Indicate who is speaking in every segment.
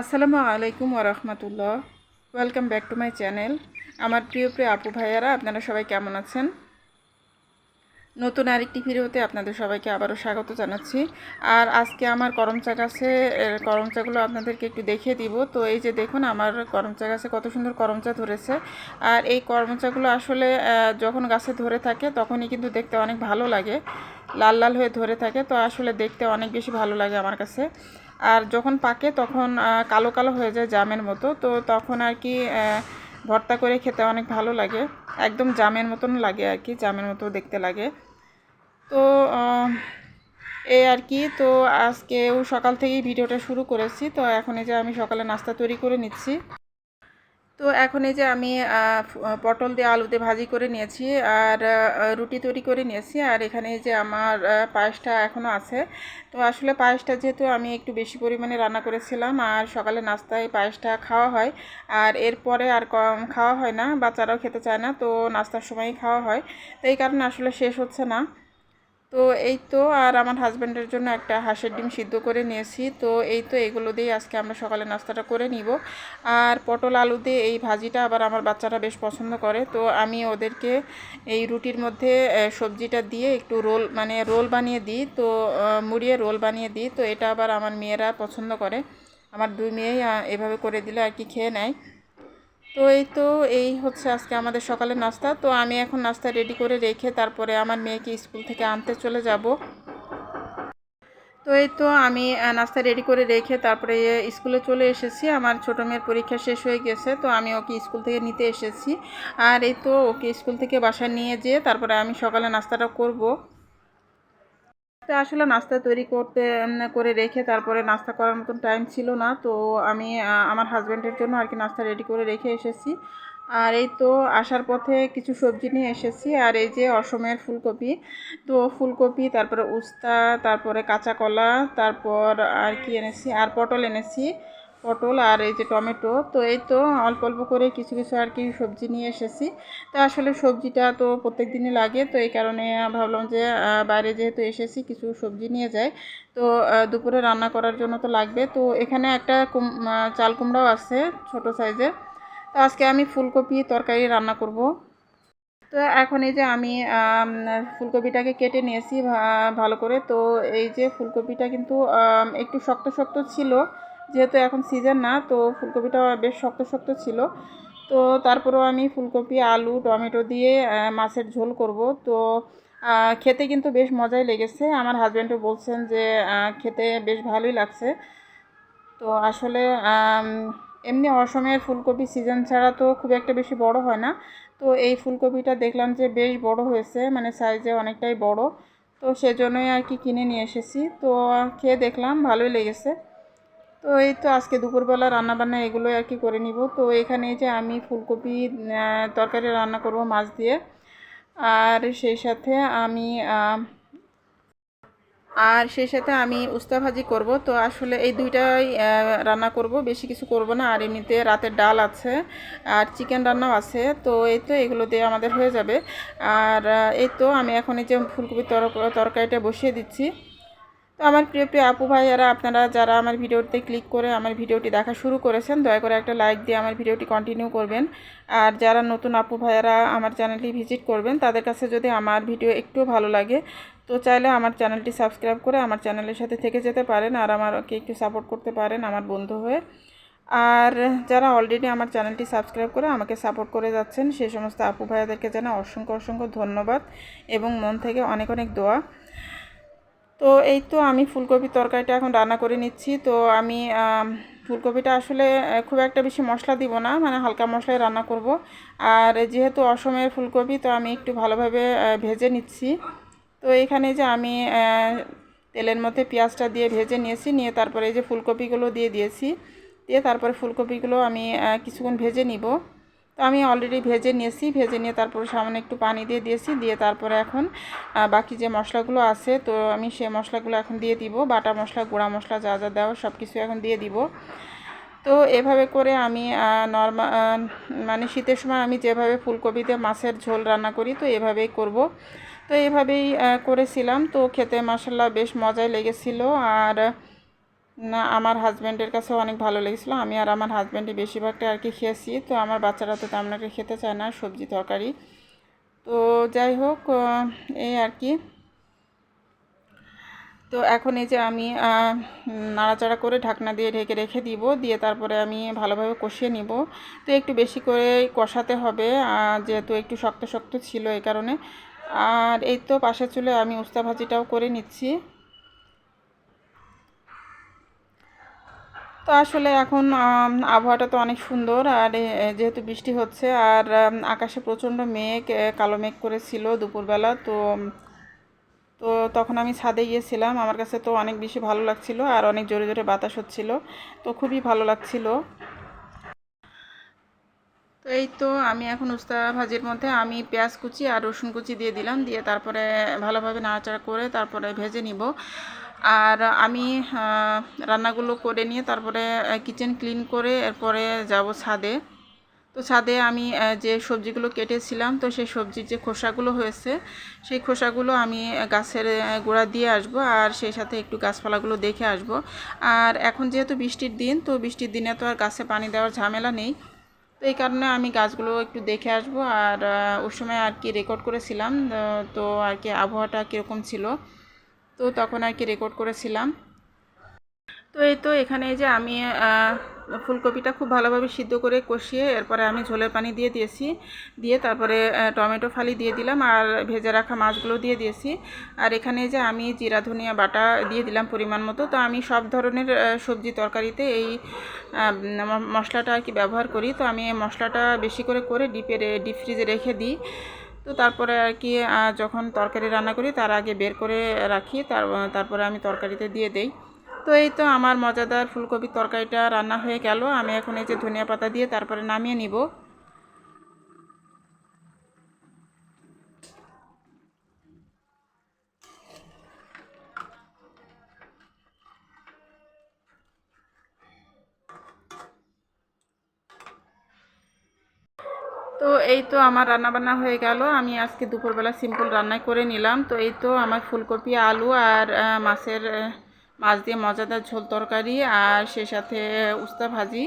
Speaker 1: আসসালামু আলাইকুম ওরহমতুল্লাহ welcome back to my channel আমার প্রিয় প্রিয় আপু ভাইয়ারা, আপনারা সবাই কেমন আছেন? নতুন আরেকটি ভিডিওতে আপনাদের সবাইকে আবারও স্বাগত জানাচ্ছি। আর আজকে আমার করমচা গাছে করমচাগুলো আপনাদেরকে একটু দেখিয়ে দিব। তো এই যে দেখুন, আমার করমচা গাছে কত সুন্দর করমচা ধরেছে। আর এই করমচাগুলো আসলে যখন গাছে ধরে থাকে, তখনই কিন্তু দেখতে অনেক ভালো লাগে। লাল লাল হয়ে ধরে থাকে, তো আসলে দেখতে অনেক বেশি ভালো লাগে আমার কাছে। আর যখন পাকে তখন কালো কালো হয়ে যায় জামের মতো। তো তখন আর কি ভর্তা করে খেতে অনেক ভালো লাগে। একদম জামের মতন লাগে আর কি, জামের মতো দেখতে লাগে। তো এই আর কি, তো আজকেও সকাল থেকেই ভিডিওটা শুরু করেছি। তো এখন এই যে আমি সকালে নাস্তা তৈরি করে নিচ্ছি। তো এখন এই যে আমি পটল দিয়ে আলুতে ভাজি করে নিয়েছি আর রুটি তৈরি করে নিয়েছি আর এখানে যে আমার পায়েসটা এখনও আছে। তো আসলে পায়েসটা যেহেতু আমি একটু বেশি পরিমাণে রান্না করেছিলাম আর সকালে নাস্তায় পায়েসটা খাওয়া হয় আর এরপরে আর কম খাওয়া হয় না, বাচ্চারাও খেতে চায় না, তো নাস্তার সময়ই খাওয়া হয়। তো এই কারণে আসলে শেষ হচ্ছে না। তো এই তো, আর আমার হাজব্যান্ডের জন্য একটা হাঁসের ডিম সিদ্ধ করে নিয়েছি। তো এই তো, এগুলো দিয়েই আজকে আমরা সকালে নাস্তাটা করে নিব। আর পটল আলু দিয়ে এই ভাজিটা আবার আমার বাচ্চারা বেশ পছন্দ করে। তো আমি ওদেরকে এই রুটির মধ্যে সবজিটা দিয়ে একটু রোল মানে রোল বানিয়ে দিই। তো মুড়িয়ে রোল বানিয়ে দিই। তো এটা আবার আমার মেয়েরা পছন্দ করে। আমার দুই মেয়েই এভাবে করে দিলে আর কি খেয়ে নেয়। তো এই তো, এই হচ্ছে আজকে আমাদের সকালের নাস্তা। তো আমি এখন নাস্তা রেডি করে রেখে তারপরে আমার মেয়েকে স্কুল থেকে আনতে চলে যাব। তো এই তো, আমি নাস্তা রেডি করে রেখে তারপরে স্কুলে চলে এসেছি। আমার ছোটো মেয়ের পরীক্ষা শেষ হয়ে গেছে, তো আমি ওকে স্কুল থেকে নিতে এসেছি। আর এই তো, ওকে স্কুল থেকে বাসায় নিয়ে যেয়ে তারপরে আমি সকালে নাস্তাটা করব। তো আসলে নাস্তা তৈরি করতে করে রেখে তারপরে নাস্তা করার মতন টাইম ছিল না। তো আমি আমার হাজব্যান্ডের জন্য আর কি নাস্তা রেডি করে রেখে এসেছি। আর এই তো আসার পথে কিছু সবজি নিয়ে এসেছি। আর এই যে অসমের ফুলকপি, তো ফুলকপি, তারপরে উস্তা, তারপরে কাঁচা কলা, তারপর আর কি এনেছি, আর পটল এনেছি। পটল আর এই যে টমেটো, তো এই তো অল্প অল্প করে কিছু কিছু আর কি সবজি নিয়ে এসেছি। তো আসলে সবজিটা তো প্রত্যেক দিনই লাগে, তো এই কারণে ভাবলাম যে বাইরে যেহেতু এসেছি কিছু সবজি নিয়ে যাই। তো দুপুরে রান্না করার জন্য তো লাগবে। তো এখানে একটা কুম চাল কুমড়াও আছে ছোট সাইজের তো আজকে আমি ফুলকপি তরকারি রান্না করব। তো এখন এই যে আমি ফুলকপিটাকে কেটে নিয়েছি ভালো করে। তো এই যে ফুলকপিটা কিন্তু একটু শক্ত শক্ত ছিল। যেহেতু এখন সিজন না, তো ফুলকপিটা বেশ শক্ত শক্ত ছিল। তো তারপরেও আমি ফুলকপি, আলু, টমেটো দিয়ে মাছের ঝোল করব। তো খেতে কিন্তু বেশ মজাই লেগেছে। আমার হাজব্যান্ডও বলছেন যে খেতে বেশ ভালোই লাগছে। তো আসলে এমনি অসমের ফুলকপি সিজন ছাড়া তো খুব একটা বেশি বড় হয় না। তো এই ফুলকপিটা দেখলাম যে বেশ বড় হয়েছে মানে সাইজে অনেকটাই বড়। তো সেজন্যই আর কি কিনে নিয়ে এসেছি। তো খেয়ে দেখলাম, ভালোই লেগেছে। তো এই তো আজকে দুপুরবেলা রান্নাবান্না এগুলোই আর কি করে নিব। তো এখানে যে আমি ফুলকপি তরকারি রান্না করব মাছ দিয়ে। আর সেই সাথে আমি আর সেই সাথে আমি উস্তা ভাজি করব। তো আসলে এই দুইটাই রান্না করব, বেশি কিছু করব না। আর এমনিতে রাতের ডাল আছে, আর চিকেন রান্নাও আছে। তো এই তো এগুলো দিয়ে আমাদের হয়ে যাবে। আর এই তো আমি এখন এই যে ফুলকপির তর- তরকারিটা বসিয়ে দিচ্ছি। তো আমার প্রিয় প্রিয় আপু ভাইয়ারা, আপনারা যারা আমার ভিডিওতে ক্লিক করে আমার ভিডিওটি দেখা শুরু করেছেন, দয়া করে একটা লাইক দিয়ে আমার ভিডিওটি কন্টিনিউ করবেন। আর যারা নতুন আপু ভাইয়ারা আমার চ্যানেলটি ভিজিট করবেন, তাদের কাছে যদি আমার ভিডিও একটু ভালো লাগে, তো চাইলে আমার চ্যানেলটি সাবস্ক্রাইব করে আমার চ্যানেলের সাথে থেকে যেতে পারেন আর আমাকে একটু সাপোর্ট করতে পারেন আমার বন্ধু হয়ে। আর যারা অলরেডি আমার চ্যানেলটি সাবস্ক্রাইব করে আমাকে সাপোর্ট করে যাচ্ছেন সেই সমস্ত আপু ভাইয়াদেরকে জানা অসংখ্য অসংখ্য ধন্যবাদ এবং মন থেকে অনেক অনেক দোয়া। তো এই তো আমি ফুলকপির তরকারিটা এখন রান্না করে নিচ্ছি। তো আমি ফুলকপিটা আসলে খুব একটা বেশি মশলা দিব না মানে হালকা মশলায় রান্না করব। আর যেহেতু অসমের ফুলকপি, তো আমি একটু ভালোভাবে ভেজে নিচ্ছি। তো এখানে যে আমি তেলের মধ্যে পেঁয়াজটা দিয়ে ভেজে নিয়েছি, নিয়ে তারপরে এই যে ফুলকপিগুলো দিয়ে দিয়েছি, দিয়ে তারপরে ফুলকপিগুলো আমি কিছুক্ষণ ভেজে নিব। তো আমি অলরেডি ভেজে নিয়েছি, ভেজে নিয়ে তারপরে সামান্য একটু পানি দিয়ে দিয়েছি, দিয়ে তারপরে এখন বাকি যে মশলাগুলো আছে, তো আমি সেই মশলাগুলো এখন দিয়ে দিব। বাটা মশলা, গুঁড়া মশলা যা যা দেওয়া সব কিছু এখন দিয়ে দিব। তো এভাবে করে আমি নর্মাল মানে শীতের সময় আমি যেভাবে ফুলকপিতে মাছের ঝোল রান্না করি, তো এভাবেই করব। তো এভাবেই করেছিলাম। তো খেতে মশলা বেশ মজাই লেগেছিল। আর না, আমার হাজব্যান্ডের কাছেও অনেক ভালো লেগেছিলো। আমি আর আমার হাজব্যান্ডই বেশিরভাগটা আর কি খেয়েছি। তো আমার বাচ্চারা তো তেমন একটা খেতে চায় না, সবজি তরকারি। তো যাই হোক এই আর কি। তো এখন এই যে আমি নাড়াচাড়া করে ঢাকনা দিয়ে ঢেকে রেখে দিব, দিয়ে তারপরে আমি ভালোভাবে কষিয়ে নিব। তো একটু বেশি করে কষাতে হবে যেহেতু একটু শক্ত শক্ত ছিল এই কারণে। আর এই তো পাশের চুলে আমি উস্তা ভাজিটাও করে নিচ্ছি। তো আসলে এখন আবহাওয়াটা তো অনেক সুন্দর আর যেহেতু বৃষ্টি হচ্ছে আর আকাশে প্রচণ্ড মেঘ কালো মেঘ করেছিল দুপুরবেলা তো তো তখন আমি ছাদে গিয়েছিলাম। আমার কাছে তো অনেক বেশি ভালো লাগছিল আর অনেক জোরে জোরে বাতাস হচ্ছিল, তো খুবই ভালো লাগছিল। তো এই তো আমি এখন উস্তা ভাজির মধ্যে আমি পেঁয়াজ কুচি আর রসুন কুচি দিয়ে দিলাম, দিয়ে তারপরে ভালোভাবে নাড়াচাড়া করে তারপরে ভেজে নিব। আর আমি রান্নাগুলো করে নিয়ে তারপরে কিচেন ক্লিন করে এরপরে যাব ছাদে। তো ছাদে আমি যে সবজিগুলো কেটেছিলাম, তো সেই সবজির যে খোসাগুলো হয়েছে, সেই খোসাগুলো আমি গাছের গোড়া দিয়ে আসব আর সেই সাথে একটু গাছপালাগুলো দেখে আসব। আর এখন যেহেতু বৃষ্টির দিন, তো বৃষ্টির দিনে তো আর গাছে পানি দেওয়ার ঝামেলা নেই। তো এই কারণে আমি গাছগুলো একটু দেখে আসব। আর ওই সময় আর কি রেকর্ড করেছিলাম তো আর কি আবহাওয়াটা কীরকম ছিল। তো তখন আর কি রেকর্ড করেছিলাম। তো এই তো এখানে যে আমি ফুলকপিটা খুব ভালোভাবে সিদ্ধ করে কষিয়ে এরপরে আমি ঝোলের পানি দিয়ে দিয়েছি। দিয়ে তারপরে টমেটো ফালি দিয়ে দিলাম আর ভেজে রাখা মাছগুলো দিয়ে দিয়েছি। আর এখানে যে আমি জিরা, ধনিয়া, বাটা দিয়ে দিলাম পরিমাণ মতো। তো আমি সব ধরনের সবজি তরকারিতে এই মশলাটা আর কি ব্যবহার করি। তো আমি এই মশলাটা বেশি করে করে ডিপে ডিপ ফ্রিজে রেখে দিই। তো তারপরে আর কি যখন তরকারি রান্না করি তার আগে বের করে রাখি, তার, তারপরে আমি তরকারিতে দিয়ে দেই। তো এই তো আমার মজাদার ফুলকপির তরকারিটা রান্না হয়ে গেল। আমি এখন এই যে ধনিয়া পাতা দিয়ে তারপরে নামিয়ে নিব। এই তো আমার রান্না বান্না হয়ে গেল। আমি আজকে দুপুরবেলা সিম্পল রান্না করে নিলাম। তো এই তো আমার ফুলকপি, আলু আর মাছের মাছ দিয়ে মজাদার ঝোল তরকারি আর সে সাথে উস্তা ভাজি।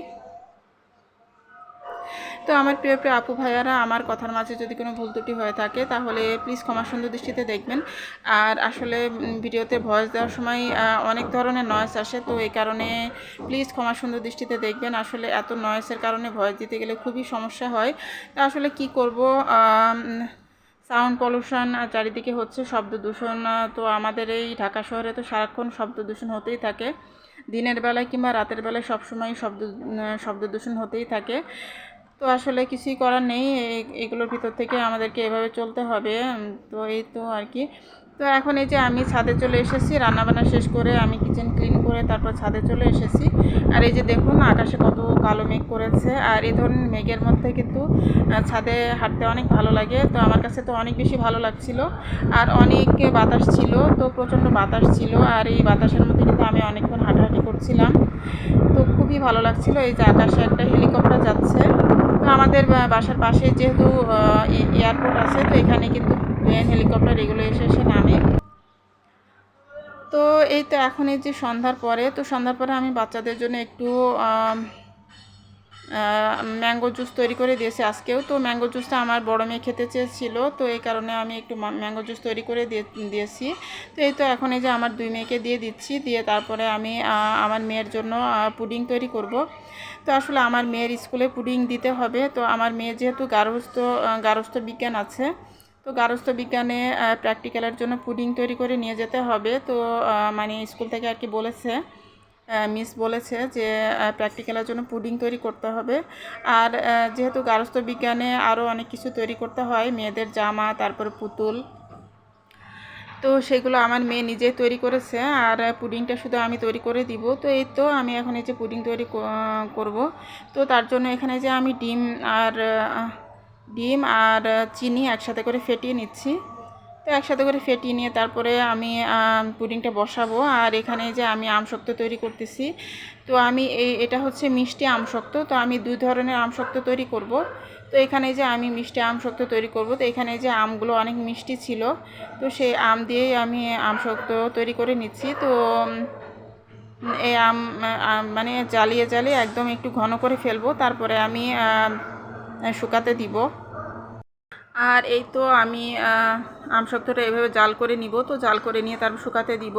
Speaker 1: তো আমার প্রিয় প্রিয় আপু ভাইয়ারা, আমার কথার মাঝে যদি কোনো ভুল ত্রুটি হয়ে থাকে, তাহলে প্লিজ ক্ষমা সুন্দর দৃষ্টিতে দেখবেন। আর আসলে ভিডিওতে ভয়েস দেওয়ার সময় অনেক ধরনের নয়েস আসে, তো এই কারণে প্লিজ ক্ষমা সুন্দর দৃষ্টিতে দেখবেন। আসলে এত নয়েসের কারণে ভয়েস দিতে গেলে খুবই সমস্যা হয়। তা আসলে কি করব সাউন্ড পলিউশন চারিদিকে হচ্ছে শব্দ দূষণ তো আমাদের এই ঢাকা শহরে তো সারাক্ষণ শব্দ দূষণ হতেই থাকে। দিনের বেলায় কিংবা রাতের বেলায় সবসময় শব্দ শব্দ দূষণ হতেই থাকে। তো আসলে কিছুই করার নেই এগুলোর ভিতর থেকে আমাদেরকে এভাবে চলতে হবে তো এই তো আর কি। তো এখন এই যে আমি ছাদে চলে এসেছি, রান্নাবান্না শেষ করে আমি কিচেন ক্লিন করে তারপর ছাদে চলে এসেছি। আর এই যে দেখুন, আকাশে কত কালো মেঘ করেছে, আর এই ধরনের মেঘের মধ্যে কিন্তু ছাদে হাঁটতে অনেক ভালো লাগে, তো আমার কাছে তো অনেক বেশি ভালো লাগছিল। আর অনেক বাতাস ছিল, তো প্রচণ্ড বাতাস ছিল, আর এই বাতাসের মধ্যে কিন্তু আমি অনেকক্ষণ হাঁটাহাঁটি করছিলাম। তো খুবই ভালো লাগছিল, এই যে আকাশে একটা তো আমাদের বাসার পাশে যেহেতু এয়ারপোর্ট আছে, তো এখানে কিন্তু প্লেন, হেলিকপ্টার এগুলো এসে এসে নামে। তো এই তো এখন এই যে সন্ধ্যার পরে, তো সন্ধ্যার পরে আমি বাচ্চাদের জন্য একটু ম্যাঙ্গো জুস তৈরি করে দিয়েছি আজকেও। তো ম্যাঙ্গো জুসটা আমার বড় মেয়ে খেতে চেয়েছিল। তো এই কারণে আমি একটু ম্যাঙ্গো জুস তৈরি করে দিয়ে দিয়েছি। তো এই তো এখন এই যে আমার দুই মেয়েকে দিয়ে দিচ্ছি। দিয়ে তারপরে আমি আমার মেয়ের জন্য পুডিং তৈরি করব। তো আসলে আমার মেয়ের স্কুলে পুডিং দিতে হবে। তো আমার মেয়ে যেহেতু গার্হস্থ আহ, গার্হস্থ্য বিজ্ঞান আছে তো গার্হস্থ্য বিজ্ঞানে প্র্যাকটিক্যালের জন্য পুডিং তৈরি করে নিয়ে যেতে হবে। তো মানে স্কুল থেকে আর কি বলেছে মিস বলেছে যে প্র্যাকটিক্যালের জন্য পুডিং তৈরি করতে হবে। আর যেহেতু গার্হস্থ্য বিজ্ঞানে আরও অনেক কিছু তৈরি করতে হয়, মেয়েদের জামা, তারপরে পুতুল। তো সেগুলো আমার মেয়ে নিজেই তৈরি করেছে, আর পুডিংটা শুধু আমি তৈরি করে দিব। তো এই তো আমি এখন এই যে পুডিং তৈরি করব। তো তার জন্য এখানে যে আমি ডিম আর ডিম আর চিনি একসাথে করে ফেটিয়ে নিচ্ছি। তো একসাথে করে ফেটিয়ে নিয়ে তারপরে আমি পুডিংটা বসাবো। আর এখানে যে আমি আমশক্ত তৈরি করতেছি, তো আমি এই এটা হচ্ছে মিষ্টি আমশক্ত। তো আমি দুই ধরনের আমশক্ত তৈরি করব। তো এখানে যে আমি মিষ্টি আমশক্ত তৈরি করব, তো এখানে যে আমগুলো অনেক মিষ্টি ছিল, তো সেই আম দিয়েই আমি আমশক্ত তৈরি করে নিচ্ছি। তো এই আম মানে জ্বালিয়ে জ্বালিয়ে একদম একটু ঘন করে ফেলব। তারপরে আমি শুকাতে দিব। আর এই তো আমি আম আমসত্ত্বটা এভাবে জাল করে নিব। তো জাল করে নিয়ে তারপর শুকাতে দিব।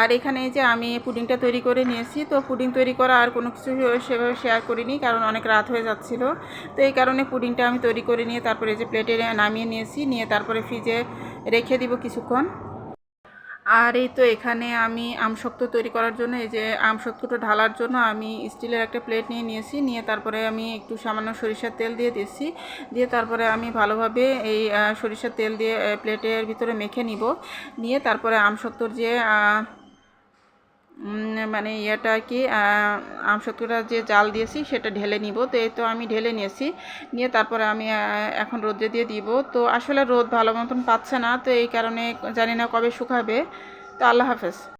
Speaker 1: আর এখানে যে আমি পুডিংটা তৈরি করে নিয়েছি, তো পুডিং তৈরি করা আর কোনো কিছু সেভাবে শেয়ার করিনি, কারণ অনেক রাত হয়ে যাচ্ছিল। তো এই কারণে পুডিংটা আমি তৈরি করে নিয়ে তারপরে যে প্লেটে নামিয়ে নিয়েছি, নিয়ে তারপরে ফ্রিজে রেখে দিব কিছুক্ষণ। আর এই তো এখানে আমি আমশক্ত তৈরি করার জন্য, এই যে আমশক্তটা ঢালার জন্য আমি স্টিলের একটা প্লেট নিয়ে নিয়েছি। নিয়ে তারপরে আমি একটু সামান্য সরিষার তেল দিয়ে দিয়েছি। দিয়ে তারপরে আমি ভালোভাবে এই সরিষার তেল দিয়ে প্লেটের ভিতরে মেখে নিব। নিয়ে তারপরে আমশক্তর যে মানে ইয়েটা আর কি আহ, যে জাল দিয়েছি সেটা ঢেলে নিব। তো এই তো আমি ঢেলে নিয়েছি। নিয়ে তারপরে আমি এখন রোদে দিয়ে দিব। তো আসলে রোদ ভালো মতন পাচ্ছে না। তো এই কারণে জানি না কবে শুকাবে। তো আল্লাহ হাফেজ।